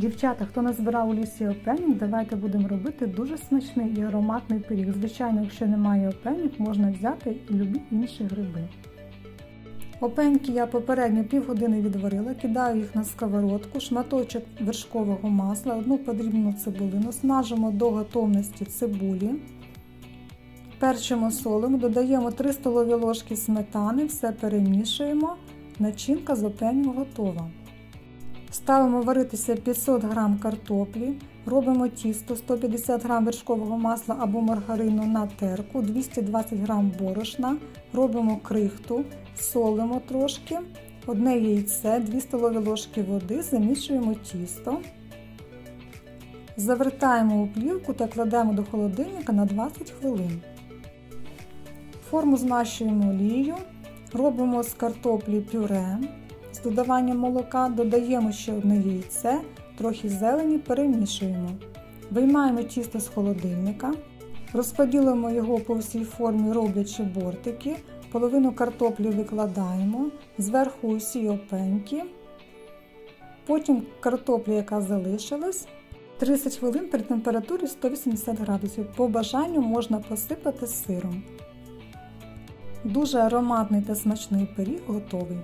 Дівчата, хто не збирав у лісі опеньок, давайте будемо робити дуже смачний і ароматний пиріг. Звичайно, якщо немає опеньок, можна взяти любі інші гриби. Опеньки я попередньо півгодини відварила, кидаю їх на сковородку, шматочок вершкового масла, одну подрібну цибулину, смажимо до готовності цибулі. Перчимо солимо, додаємо 3 столові ложки сметани, все перемішуємо. Начинка з опеню готова. Ставимо варитися 500 г картоплі, робимо тісто 150 г вершкового масла або маргарину на терку, 220 г борошна, робимо крихту, солимо трошки, одне яйце, 2 столові ложки води, замішуємо тісто. Завертаємо у плівку та кладемо до холодильника на 20 хвилин. Форму змащуємо олією, робимо з картоплі пюре. З додаванням молока додаємо ще одне яйце, трохи зелені, перемішуємо. Виймаємо тісто з холодильника, розподілимо його по всій формі, роблячи бортики, половину картоплі викладаємо, зверху усі опеньки, потім картопля, яка залишилась, 30 хвилин при температурі 180 градусів. По бажанню можна посипати сиром. Дуже ароматний та смачний пиріг готовий.